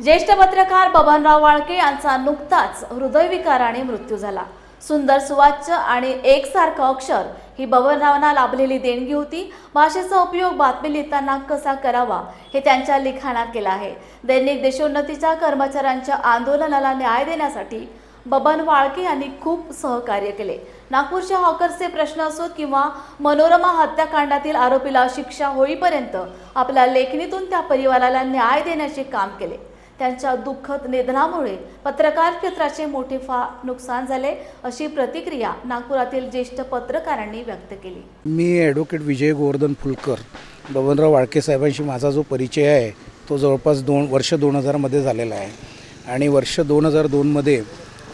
ज्येष्ठ पत्रकार बबनराव वाळके यांचा नुकताच हृदयविकाराने मृत्यू झाला. सुंदर सुवाच्य आणि एकसारखं अक्षर ही बबनरावांना लाभलेली देणगी होती. भाषेचा उपयोग बातमी लिहिताना कसा करावा हे त्यांच्या लिखाणात केलं आहे. दैनिक देशोन्नतीच्या कर्मचाऱ्यांच्या आंदोलनाला न्याय देण्यासाठी बबन वाळके यांनी खूप सहकार्य केले. नागपूरच्या हॉकर्सचे प्रश्न असोत किंवा मनोरमा हत्याकांडातील आरोपीला शिक्षा होईपर्यंत आपल्या लेखणीतून त्या परिवाराला न्याय देण्याचे काम केले. त्यांच्या दुःखद निधनामुळे पत्रकार क्षेत्राचे मोठे फा नुकसान झाले अशी प्रतिक्रिया नागपुरातील ज्येष्ठ पत्रकारांनी व्यक्त केली. मी ॲडव्होकेट विजय गोवर्धन फुलकर बबनराव वाळके साहेबांशी माझा जो परिचय आहे तो जवळपास दोन वर्ष दोन हजारमध्ये झालेला आहे. आणि वर्ष दोन हजार दोनमध्ये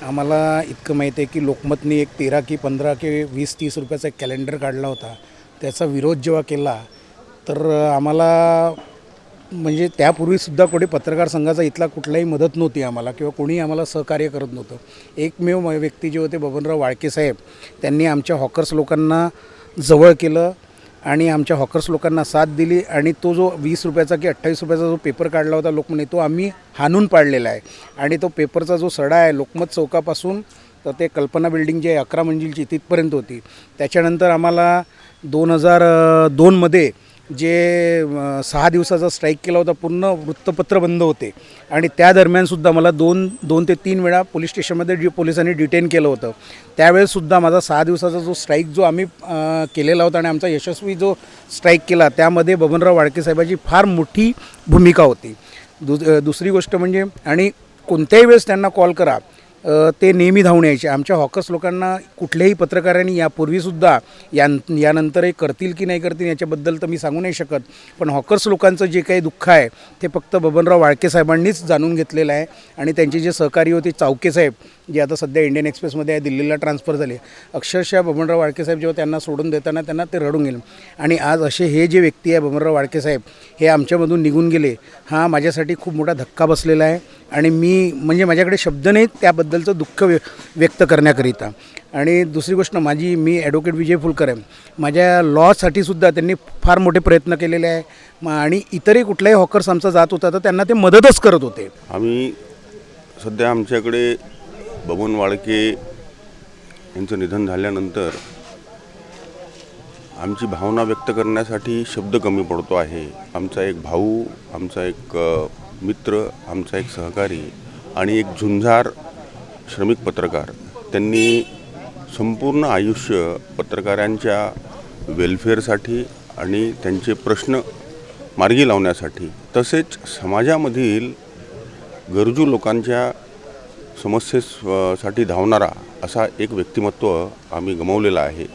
आम्हाला इतकं माहीत आहे की लोकमतनी एक तेरा की पंधरा की वीस तीस रुपयाचा एक कॅलेंडर काढला होता. त्याचा विरोध जेव्हा केला तर आम्हाला म्हणजे त्यापूर्वीसुद्धा कोणी पत्रकार संघाचा इथला कुठलाही मदत नव्हती आम्हाला किंवा कोणीही आम्हाला सहकार्य करत नव्हतं. एकमेव व्यक्ती जे होते बबनराव वाळके साहेब त्यांनी आमच्या हॉकर्स लोकांना जवळ केलं आणि आमच्या हॉकर्स लोकांना साथ दिली आणि तो जो वीस रुपयाचा की अठ्ठावीस रुपयाचा जो पेपर काढला होता लोकमतने तो आम्ही हाणून पाडलेला आहे. आणि तो पेपरचा जो सडा आहे लोकमत चौकापासून तर ते कल्पना बिल्डिंग जे अकरा मंजिलची तिथपर्यंत होती. त्याच्यानंतर आम्हाला दोन हजार दोनमध्ये जे सहा दिवसाचा स्ट्राईक केला होता पूर्ण वृत्तपत्र बंद होते. आणि त्या दरम्यानसुद्धा मला दोन दोन ते तीन वेळा पोलीस स्टेशनमध्ये जे पोलिसांनी डिटेन केलं होतं. त्यावेळेससुद्धा माझा सहा दिवसाचा जो स्ट्राईक जो आम्ही केलेला होता आणि आमचा यशस्वी जो स्ट्राईक केला त्यामध्ये बबनराव वाडके साहेबाची फार मोठी भूमिका होती. दु दुसरी गोष्ट म्हणजे आणि कोणत्याही वेळेस त्यांना कॉल करा ते नेहमी धावून यायचे. आमच्या हॉकर्स लोकांना कुठल्याही पत्रकारांनी यापूर्वीसुद्धा यां यानंतरही करतील की नाही करतील याच्याबद्दल तर मी सांगू नाही शकत. पण हॉकर्स लोकांचं जे काही दुःख आहे ते फक्त बबनराव वाळके साहेबांनीच जाणून घेतलेलं आहे. आणि त्यांचे जे सहकारी होते चावके साहेब जे आता सध्या इंडियन एक्सप्रेसमध्ये आहे दिल्लीला ट्रान्सफर झाले. अक्षरशः बबनराव वाळके साहेब जेव्हा त्यांना सोडून देताना त्यांना ते रडून गेले. आणि आज असे हे जे व्यक्ती आहे बबनराव वाळके साहेब हे आमच्यामधून निघून गेले. हा माझ्यासाठी खूप मोठा धक्का बसलेला आहे. आणि मी म्हणजे माझ्याकडे शब्द नाहीत त्याबद्दलचं दुःख व्य व्यक्त करण्याकरिता. आणि दुसरी गोष्ट माझी मी ॲडव्होकेट विजय फुलकर आहे. माझ्या लॉसाठी सुद्धा त्यांनी फार मोठे प्रयत्न केलेले आहे. आणि इतरही कुठल्याही हॉकर्स आमचा जात होता तर त्यांना ते मदतच करत होते. आम्ही सध्या आमच्याकडे बबन वाळके यांचं निधन झाल्यानंतर आमची भावना व्यक्त करण्यासाठी शब्द कमी पडतो आहे. आमचा एक भाऊ आमचा एक मित्र आमचा एक सहकारी आणि एक झुंजार श्रमिक पत्रकार त्यांनी संपूर्ण आयुष्य पत्रकारांच्या वेलफेअरसाठी आणि त्यांचे प्रश्न मार्गी लावण्यासाठी तसेच समाजामधील गरजू लोकांच्या समस्येसाठी साठी धावणारा असा एक व्यक्तिमत्व आम्ही गमावलेला आहे.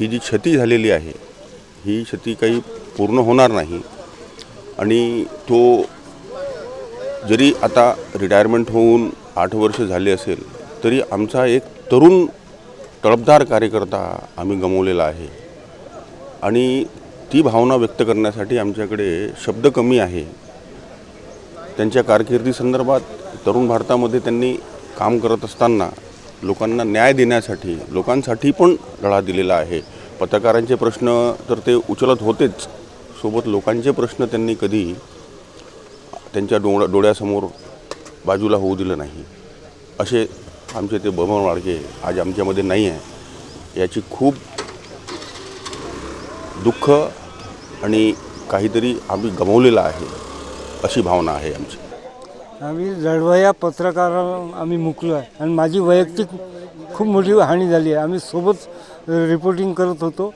ही जी क्षती झालेली आहे ही क्षती काही पूर्ण होणार नाही आणि तो जरी आता रिटायरमेंट होऊन आठ वर्ष झाले असेल तरी आमचा एक तरुण तळपदार कार्यकर्ता आम्ही गमवलेला आहे. आणि ती भावना व्यक्त करण्यासाठी आमच्याकडे शब्द कमी आहे. त्यांच्या कारकिर्दीसंदर्भात तरुण भारतामध्ये त्यांनी काम करत असताना लोकांना न्याय देण्यासाठी लोकांसाठी पण लढा दिलेला आहे. पत्रकारांचे प्रश्न तर ते उचलत होतेच. सोबत लोकांचे प्रश्न त्यांनी कधी त्यांच्या डोळा डोळ्यासमोर बाजूला होऊ दिलं नाही. असे आमचे ते बमन वाडके आज आमच्यामध्ये नाही आहे. याची खूप दुःख आणि काहीतरी आम्ही गमावलेलं आहे अशी भावना आहे आमची. आम्ही लढवया पत्रकाराला आम्ही मुकलो आहे आणि माझी वैयक्तिक खूप मोठी हानी झाली आहे. आम्ही सोबत रिपोर्टिंग करत होतो.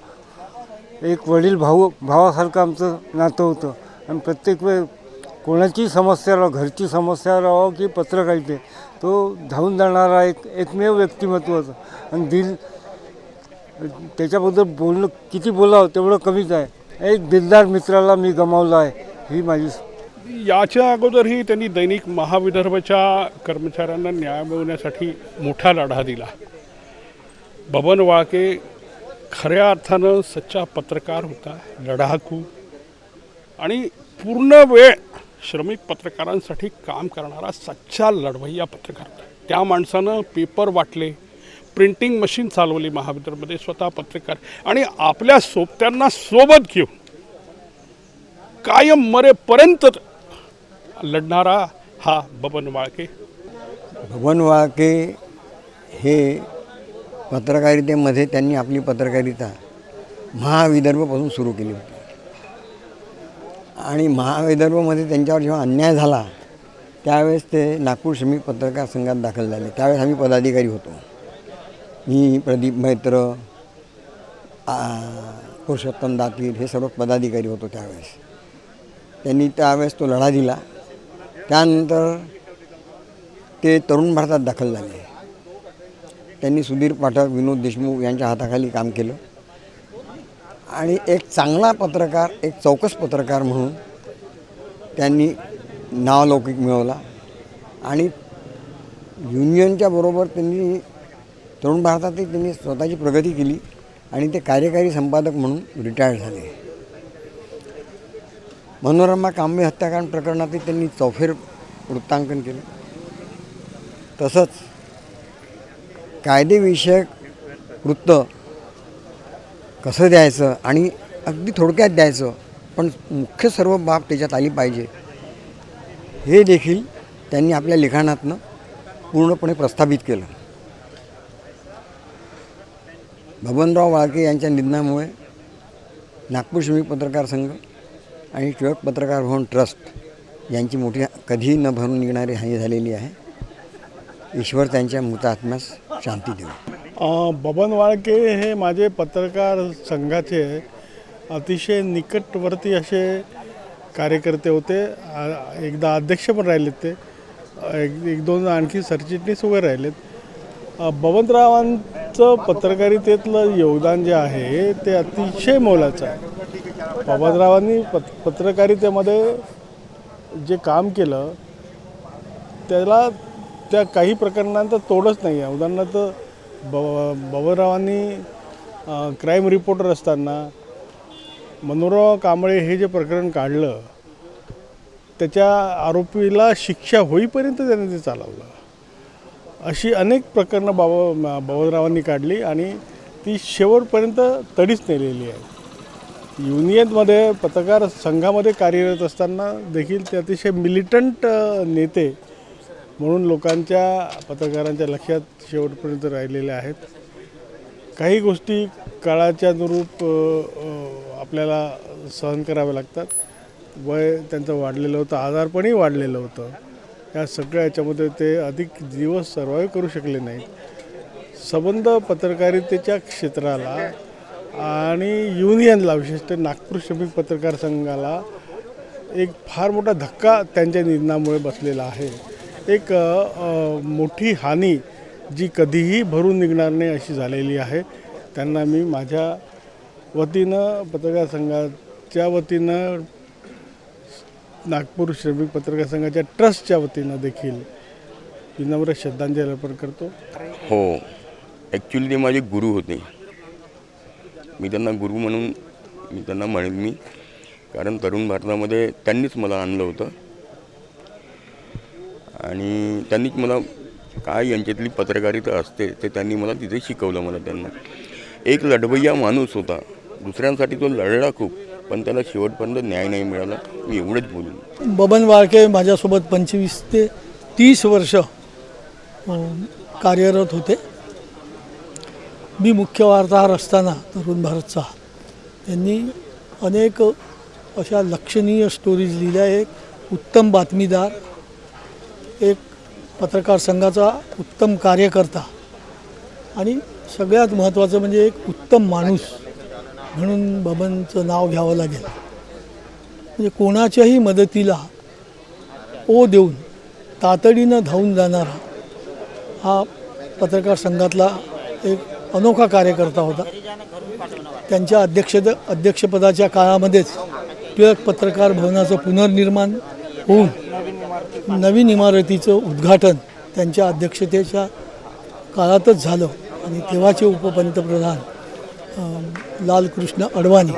एक वडील भाऊ भावासारखं आमचं नातं होतं. आणि प्रत्येक वेळ कोणाची समस्या राहो घरची समस्या राहो की पत्रकारिते. तो धावून जाणारा एक एकमेव व्यक्तिमत्वाचा. आणि दिल त्याच्याबद्दल बोलणं किती बोलावं तेवढं कमीच आहे. एक दिलदार मित्राला मी गमावलं आहे ही माझी याच्या अगोदरही त्यांनी दैनिक महाविदर्भच्या कर्मचाऱ्यांना न्याय मिळवण्यासाठी मोठा लढा दिला. बबन वाळके खऱ्या अर्थानं सच्चा पत्रकार होता लढाकू. आणि पूर्ण वेळ श्रमिक पत्रकारांसाठी काम करणारा सच्चा लढवय्या पत्रकार. त्या माणसानं पेपर वाटले प्रिंटिंग मशीन चालवली महाविद्यालयामध्ये स्वतः पत्रकार आणि आपल्या सोबत्यांना सोबत घेऊन कायम मरेपर्यंत लढणारा हा बबन वाळके. बबन वाळके हे पत्रकारितेमध्ये त्यांनी आपली पत्रकारिता महाविदर्भपासून सुरू केली होती. आणि महाविदर्भमध्ये त्यांच्यावर जेव्हा अन्याय झाला त्यावेळेस ते नागपूर श्रमिक पत्रकार संघात दाखल झाले. त्यावेळेस आम्ही पदाधिकारी होतो. मी प्रदीप मैत्र पुरुषोत्तम दातीर हे सर्व पदाधिकारी होतो त्यावेळेस. त्यांनी त्यावेळेस तो लढा दिला. त्यानंतर ते तरुण भारतात दाखल झाले. त्यांनी सुधीर पाठक विनोद देशमुख यांच्या हाताखाली काम केलं. आणि एक चांगला पत्रकार एक चौकस पत्रकार म्हणून त्यांनी नावलौकिक मिळवला. आणि युनियनच्या बरोबर त्यांनी तरुण भारतातही त्यांनी स्वतःची प्रगती केली आणि ते कार्यकारी संपादक म्हणून रिटायर्ड झाले. मनोरमा कांबे हत्याकांड प्रकरणातही त्यांनी चौफेर वृत्तांकन केलं. तसंच कायदेविषयक वृत्त कसं द्यायचं आणि अगदी थोडक्यात द्यायचं पण मुख्य सर्व बाब त्याच्यात आली पाहिजे. हे देखील त्यांनी आपल्या लिखाणातनं पूर्णपणे प्रस्थापित केलं. बबनराव वाळके यांच्या निधनामुळे नागपूर श्रमिक पत्रकार संघ आणि टिळक पत्रकार भवन ट्रस्ट यांची मोठी कधीही न भरून निघणारी हानी झालेली आहे. ईश्वर त्यांच्या मृतात्म्यास शांती देऊ. बबन वाळके हे माझे पत्रकार संघाचे अतिशय निकटवर्ती असे कार्यकर्ते होते. एकदा अध्यक्ष पण राहिलेत ते. एक एक दोन आणखी सरचिटणीस वगैरे राहिलेत. बबनरावांचं पत्रकारितेतलं योगदान जे आहे ते अतिशय मोलाचं आहे. बबनरावांनी पत पत्रकारितेमध्ये जे काम केलं त्याला त्या काही प्रकरणांचा तोडच नाही आहे उदाहरणार्थ ब बबनरावांनी क्राईम रिपोर्टर असताना मनोहरराव कांबळे हे जे प्रकरण काढलं त्याच्या आरोपीला शिक्षा होईपर्यंत त्याने ते चालवलं. अशी अनेक प्रकरणं बाबा बबनरावांनी काढली आणि ती शेवटपर्यंत तडीच नेलेली आहे. युनियनमध्ये पत्रकार संघामध्ये कार्यरत असताना देखील ते अतिशय मिलिटंट नेते म्हणून लोकांच्या पत्रकारांच्या लक्षात शेवटपर्यंत राहिलेल्या आहेत. काही गोष्टी काळाच्या अनुरूप आपल्याला सहन कराव्या लागतात. वय त्यांचं वाढलेलं होतं आजारपणही वाढलेलं होतं. या सगळ्या याच्यामध्ये ते अधिक दिवस सर्वाईव्ह करू शकले नाहीत. संबंध पत्रकारितेच्या क्षेत्राला आणि युनियनला विशेषतः नागपूर श्रमिक पत्रकार संघाला एक फार मोठा धक्का त्यांच्या निधनामुळे बसलेला आहे. एक मोठी हानी जी कधीही भरून निघणार नाही अशी झालेली आहे. त्यांना मी माझ्या वतीनं पत्रकार संघाच्या वतीनं नागपूर श्रमिक पत्रकार संघाच्या ट्रस्टच्या वतीनं देखील विनम्र श्रद्धांजली अर्पण करतो. हो ॲक्च्युली ते माझे गुरु होते. मी त्यांना गुरु म्हणून मी त्यांना म्हणेन मी. कारण तरुण भारतामध्ये त्यांनीच मला आणलं होतं. आणि त्यांनीच मला काय यांच्यातली पत्रकारिता असते ते त्यांनी मला तिथे शिकवलं मला त्यांना. एक लढवय्या माणूस होता. दुसऱ्यांसाठी तो लढला खूप पण त्याला शेवटपर्यंत न्याय नाही मिळाला. मी एवढंच बोलून बबन वाळके माझ्यासोबत पंचवीस ते तीस वर्ष कार्यरत होते. मी मुख्य वार्ताहर असताना तरुण भारतचा. त्यांनी अनेक अशा लक्षणीय स्टोरीज लिहिल्या. एक उत्तम बातमीदार एक पत्रकार संघाचा उत्तम कार्यकर्ता आणि सगळ्यात महत्त्वाचं म्हणजे एक उत्तम माणूस म्हणून बबनचं नाव घ्यावं लागेल. म्हणजे कोणाच्याही मदतीला ओ देऊन तातडीनं धावून जाणारा हा पत्रकार संघातला एक अनोखा कार्यकर्ता होता. त्यांच्या अध्यक्ष अध्यक्षपदाच्या काळामध्येच टिळक पत्रकार भवनाचं पुनर्निर्माण होऊन नवीन इमारतीचं उद्घाटन त्यांच्या अध्यक्षतेच्या काळातच झालं आणि तेव्हाचे उपपंतप्रधान लालकृष्ण अडवाणी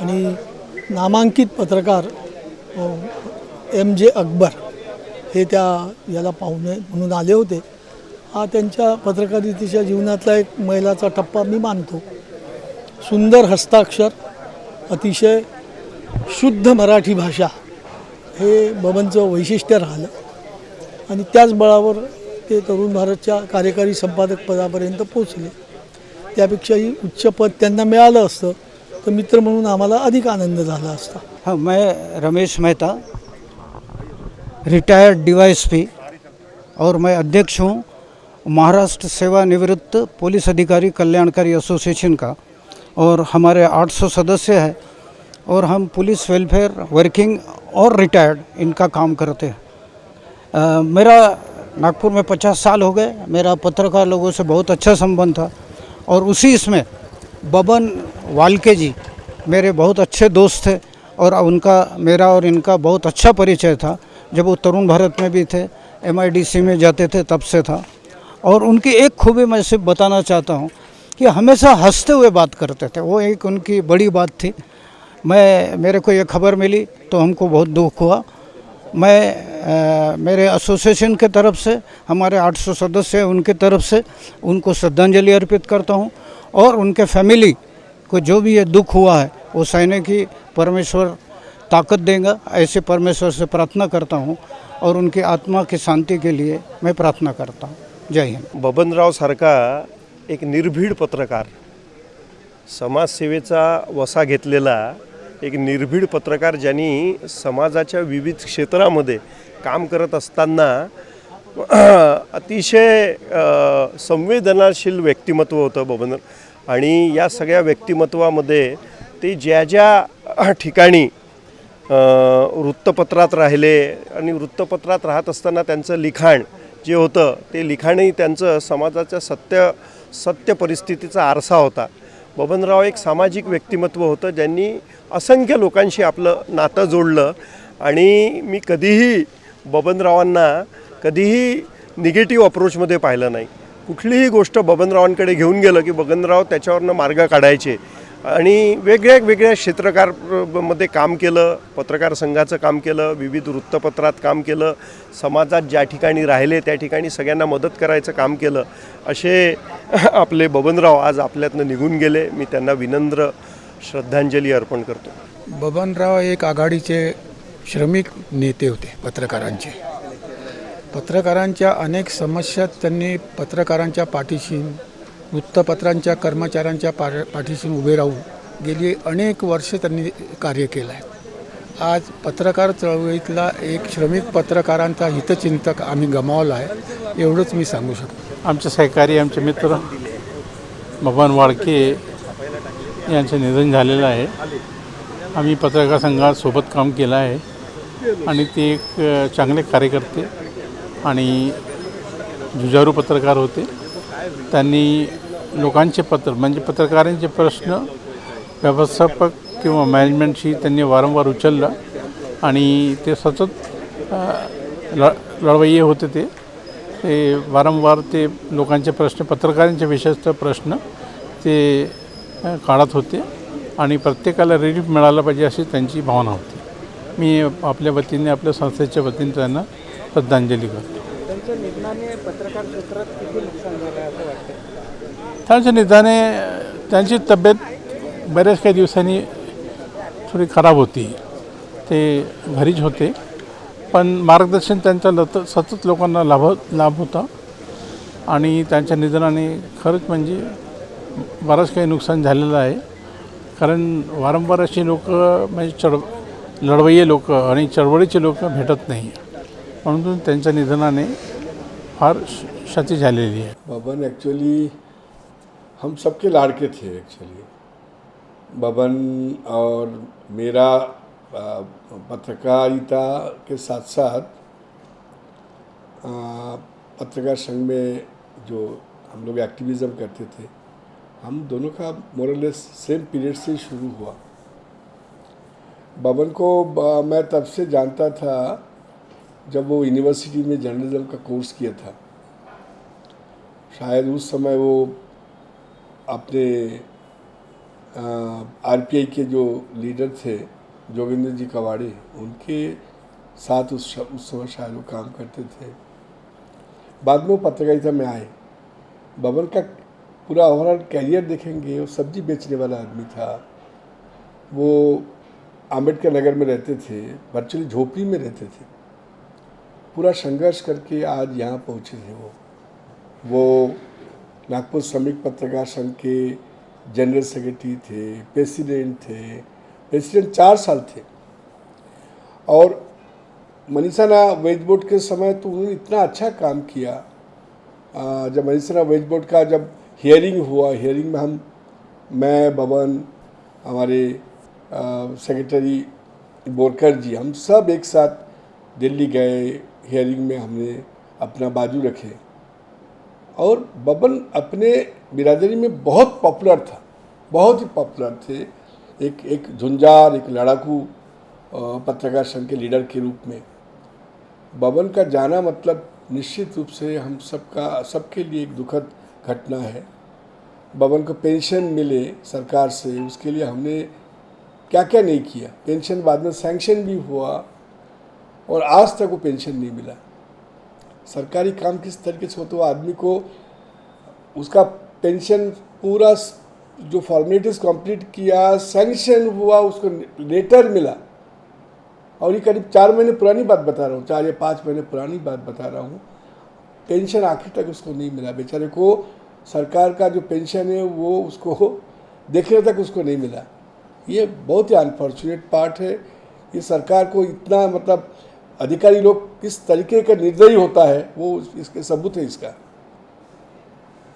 आणि नामांकित पत्रकार एम जे अकबर हे त्या याला पाहुणे म्हणून आले होते. हा त्यांच्या पत्रकारितेच्या जीवनातला एक मैलाचा टप्पा मी मानतो. सुंदर हस्ताक्षर अतिशय शुद्ध मराठी भाषा हे बबनचं वैशिष्ट्य राहिलं आणि त्याच बळावर ते तरुण भारतच्या कार्यकारी संपादक पदापर्यंत पोचले त्यापेक्षाही उच्च पद त्यांना मिळालं असतं तर मित्र म्हणून आम्हाला अधिक आनंद झाला असता. हां मैं रमेश मेहता रिटायर्ड डीवाईएसपी और मैं अध्यक्ष हूँ महाराष्ट्र सेवानिवृत्त पुलिस अधिकारी कल्याणकारी एसोसिएशन का और हमारे 800 सदस्य हैं और हम पुलिस वेलफेयर वर्किंग और रिटायर्ड इनका काम करते हैं। मेरा नागपुर में पचास साल हो गए। मेरा पत्रकार लोगों से बहुत अच्छा संबंध था। और उसी इसमें बबन वालके जी मेरे बहुत अच्छे दोस्त थे और उनका, मेरा और इनका बहुत अच्छा परिचय था। जब वो तरुण भारत में भी थे एमआईडीसी में जाते थे, तब से था। और उनकी एक खूबी मैं सिर्फ़ बताना चाहता हूँ कि हमेशा हँसते हुए बात करते थे। वो एक उनकी बड़ी बात थी। मैं मेरे को ये खबर मिली तो हमको बहुत दुख हुआ। मैं अ, मेरे एसोसिएशन के तरफ़ से हमारे 800 सदस्य हैं उनके तरफ़ से उनको श्रद्धांजलि अर्पित करता हूँ और उनके फैमिली को जो भी ये दुख हुआ है वो सहने की परमेश्वर ताकत देगा ऐसे परमेश्वर से प्रार्थना करता हूँ और उनकी आत्मा की शांति के लिए मैं प्रार्थना करता हूँ। जय हिंद। बबनराव सारखा एक निर्भीड पत्रकार समाजसेवेचा वसा घेतलेला एक निर्भीड पत्रकार ज्यांनी समाजाच्या विविध क्षेत्रामध्ये काम करत असताना अतिशय संवेदनाशील व्यक्तिमत्व होतं बबन. आणि या सगळ्या व्यक्तिमत्वामध्ये ते ज्या ज्या ठिकाणी वृत्तपत्रात राहिले आणि वृत्तपत्रात राहत असताना त्यांचं लिखाण जे होतं ते लिखाणही त्यांचं समाजाच्या सत्य सत्य परिस्थितीचा आरसा होता. बबनराव एक सामाजिक व्यक्तिमत्व होतं ज्यांनी असंख्य लोकांशी आपलं नातं जोडलं. आणि मी कधीही बबनरावांना कधीही निगेटिव्ह अप्रोचमध्ये पाहिलं नाही. कुठलीही गोष्ट बबनरावांकडे घेऊन गेलं की बबनराव त्याच्यावरनं मार्ग काढायचे. आणि वेगळ्या वेगळ्या क्षेत्रकारमध्ये काम केलं पत्रकार संघाचं काम केलं विविध वृत्तपत्रात काम केलं समाजात ज्या ठिकाणी राहिले त्या ठिकाणी सगळ्यांना मदत करायचं काम केलं. असे आपले बबनराव आज आपल्यातनं निघून गेले. मी त्यांना विनम्र श्रद्धांजली अर्पण करतो. बबनराव एक आघाडीचे श्रमिक नेते होते पत्रकारांचे. पत्रकारांच्या अनेक समस्या त्यांनी पत्रकारांच्या पाठीशी वृत्तपत्रांच्या कर्मचाऱ्यांच्या पा पाठीशी उभे राहून गेली अनेक वर्ष त्यांनी कार्य केलं आहे. आज पत्रकार चळवळीतला एक श्रमिक पत्रकारांचा हितचिंतक आम्ही गमावला आहे एवढंच मी सांगू शकतो. आमचे सहकारी आमचे मित्र बबन वाडके यांचं निधन झालेलं आहे. आम्ही पत्रकार संघात सोबत काम केलं आहे आणि ते एक चांगले कार्यकर्ते आणि जुजारू पत्रकार होते. त्यांनी लोकांचे पत्र म्हणजे पत्रकारांचे प्रश्न व्यवस्थापक किंवा मॅनेजमेंटशी त्यांनी वारंवार उचललं आणि ते सतत ल लढवय्ये होते ते. ते वारंवार ते लोकांचे प्रश्न पत्रकारांचे विशेषतः प्रश्न ते काढत होते आणि प्रत्येकाला रिलीफ मिळाला पाहिजे अशी त्यांची भावना होती. मी आपल्या वतीने आपल्या संस्थेच्या वतीने त्यांना श्रद्धांजली करतो. त्यांच्या निधनाने त्यांची तब्येत बऱ्याच काही दिवसांनी थोडी खराब होती. ते घरीच होते. पण मार्गदर्शन त्यांचं लत सतत लोकांना लाभ लाभ होता. आणि त्यांच्या निधनाने खरंच म्हणजे बरंच काही नुकसान झालेलं आहे. कारण वारंवार अशी लोक म्हणजे चढ लढवय्ये लोक आणि चळवळीचे लोक भेटत नाही. म्हणून त्यांच्या निधनाने फार क्षती झालेली आहे. बबन एक्चुअली हम सबके लाड़के थे एक्चुअली बबन और मेरा पत्रकारिता के साथ साथ पत्रकार संघ में जो हम लोग एक्टिविज़म करते थे, हम दोनों का मोरलेस सेम पीरियड से शुरू हुआ। बबन को मैं तब से जानता था जब वो यूनिवर्सिटी में जर्नलिज्म का कोर्स किया था, शायद उस समय वो अपने आरपीआई के जो लीडर थे, जोगिंदर जी कवाड़े उनके साथ उस उस समय शायद वो काम करते थे। बाद में वो पत्रकारिता में आए। बबन का पूरा ओवरऑल कैरियर देखेंगे, वो सब्ज़ी बेचने वाला आदमी था। वो आम्बेडकर नगर में रहते थे वर्चुअली झोपड़ी में रहते थे। पूरा संघर्ष करके आज यहाँ पहुँचे थे वो। वो नागपुर श्रमिक पत्रकार संघ के जनरल सेक्रेटरी थे प्रेसिडेंट थे प्रेसिडेंट चार साल थे। और मनीषा ना वेज बोर्ड के समय तो उन्होंने इतना अच्छा काम किया। आ, जब मनीषाना वेज बोर्ड का जब हियरिंग हुआ हियरिंग में हम मैं बबन हमारे सेक्रेटरी बोरकर जी हम सब एक साथ दिल्ली गए हियरिंग में हमने अपना बाजू रखे। और बबन अपने बिरादरी में बहुत पॉपुलर था, बहुत ही पॉपुलर थे। एक एक झुंझार, एक लड़ाकू पत्रकार संघ के लीडर के रूप में। बबन का जाना मतलब निश्चित रूप से हम सबका, सबके लिए एक दुखद घटना है। बबन को पेंशन मिले सरकार से, उसके लिए हमने क्या क्या नहीं किया। पेंशन बाद में सैंक्शन भी हुआ। और आज तक वो पेंशन नहीं मिला। सरकारी काम किस तरीके से है वो आदमी को उसका पेंशन पूरा जो फॉर्मेलिटीज़ कंप्लीट किया सैंक्शन हुआ, उसको लेटर मिला। और ये करीब चार महीने पुरानी बात बता रहा हूँ, चार या पाँच महीने पुरानी बात बता रहा हूँ। पेंशन आखिर तक उसको नहीं मिला। बेचारे को सरकार का जो पेंशन है, वो उसको देखने तक उसको नहीं मिला। ये बहुत ही अनफॉर्चुनेट पार्ट है। ये सरकार को इतना मतलब अधिकारी लोग किस तरीके का निर्दयी होता है वो इसके सबूत है इसका।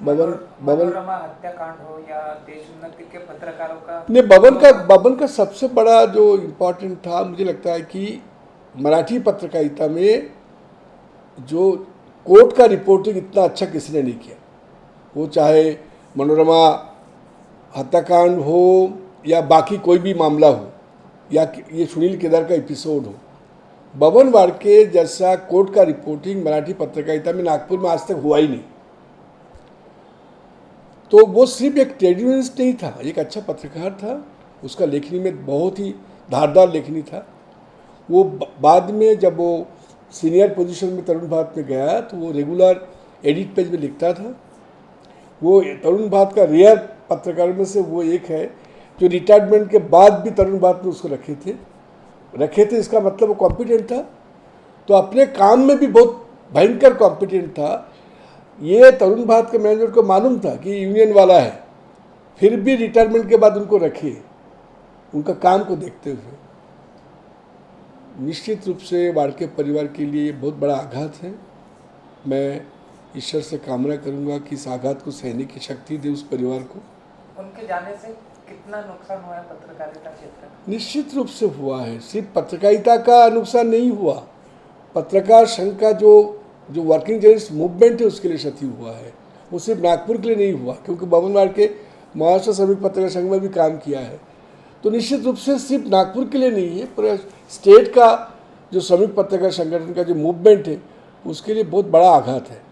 बबन बबन। हत्याकांड हो या देश के पत्रकारों का नहीं बबन का बबन का सबसे बड़ा जो इम्पोर्टेंट था मुझे लगता है कि मराठी पत्रकारिता में जो कोर्ट का रिपोर्टिंग इतना अच्छा किसी ने नहीं किया। वो चाहे मनोरमा हत्याकांड हो या बाकी कोई भी मामला हो या ये सुनील केदार का एपिसोड हो। बबन वाड़के जैसा कोर्ट का रिपोर्टिंग मराठी पत्रकारिता में नागपुर में आज तक हुआ ही नहीं। तो वो सिर्फ़ एक ट्रेड यूनियनिस्ट नहीं था, एक अच्छा पत्रकार था। उसका लेखनी में बहुत ही धारदार लेखनी था। वो बाद में जब वो सीनियर पोजीशन में तरुण भारत में गया तो वो रेगुलर एडिट पेज में लिखता था। वो तरुण भारत का रेयर पत्रकारों में से वो एक है, जो रिटायरमेंट के बाद भी तरुण भारत में उसको रखे थे। रखे थे, इसका मतलब वो कॉम्पिटेंट था। तो अपने काम में भी बहुत भयंकर कॉम्पिटेंट था। ये तरुण भारत के मैनेजर को मालूम था कि यूनियन वाला है, फिर भी रिटायरमेंट के बाद उनको रखे उनका काम को देखते हुए। निश्चित रूप से वाड़के परिवार के लिए ये बहुत बड़ा आघात है। मैं ईश्वर से कामना करूँगा कि इस आघात को सहने की शक्ति दे उस परिवार को। उनके जाने से कितना नुकसान हुआ है पत्रकारिता क्षेत्र निश्चित रूप से हुआ है। सिर्फ़ पत्रकारिता का नुकसान नहीं हुआ। पत्रकार संघ का जो जो वर्किंग जर्नलिस्ट मूवमेंट है, उसके लिए क्षति हुआ है। वो सिर्फ़ नागपुर के लिए नहीं हुआ, क्योंकि बबनवाड़ के महाराष्ट्र श्रमिक पत्रकार संघ में भी काम किया है। तो निश्चित रूप से सिर्फ़ नागपुर के लिए नहीं है, पूरे स्टेट का जो श्रमिक पत्रकार संगठन का जो मूवमेंट है, उसके लिए बहुत बड़ा आघात है।